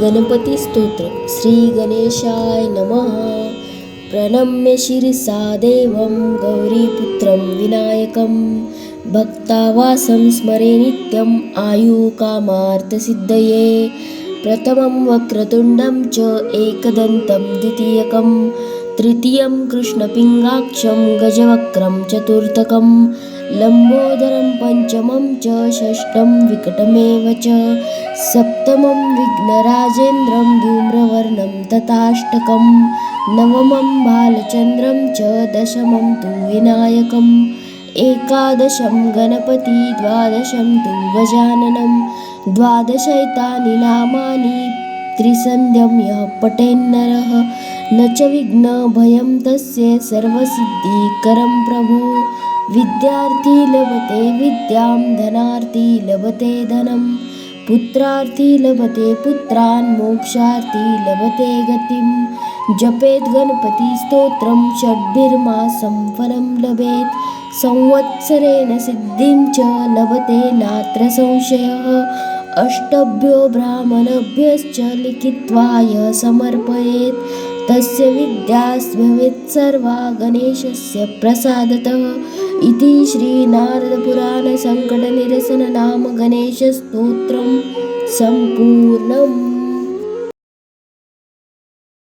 गणपतिस्तोत्र श्रीगणेशाय नमः। प्रणम्य शिरसा देवं गौरीपुत्रं विनायकं। भक्तावासं स्मरे नित्यम् आयुकामार्थसिद्धये प्रथमं वक्रतुण्डं च एकदन्तं द्वितीयकं तृतीयं कृष्णपिङ्गाक्षं गजवक्त्रं चतुर्थकं लम्बोदरं पञ्चमं च षष्ठं विकटमेव च सप्तमं विघ्नराजेन्द्रं धूम्रवर्णं तथाष्टकं नवमं बालचन्द्रं च दशमं तु विनायकम् एकादशं गणपति द्वादशं तु गजाननं द्वादशैतानि नामानि त्रिसन्ध्यं यः पठेन्नरः न च विघ्नभयं तस्य सर्वसिद्धिकरं प्रभु। विद्यार्थी लभते विद्यां धनार्थी लभते धनं। पुत्रार्थी लभते पुत्रान् मोक्षार्थी लभते गतिं जपेत् गणपतिस्तोत्रं षड्भिर्मासं फलं लभेत्। संवत्सरेण सिद्धिं च लभते नात्र संशयः अष्टभ्यो ब्राह्मणभ्यश्च लिखित्वा यः समर्पयेत्। तस्य विद्यास्भवेत् सर्वा गणेशस्य प्रसादतः। इति श्रीनारदपुराणसङ्कटनिरसननाम गणेशस्तोत्रं सम्पूर्णम्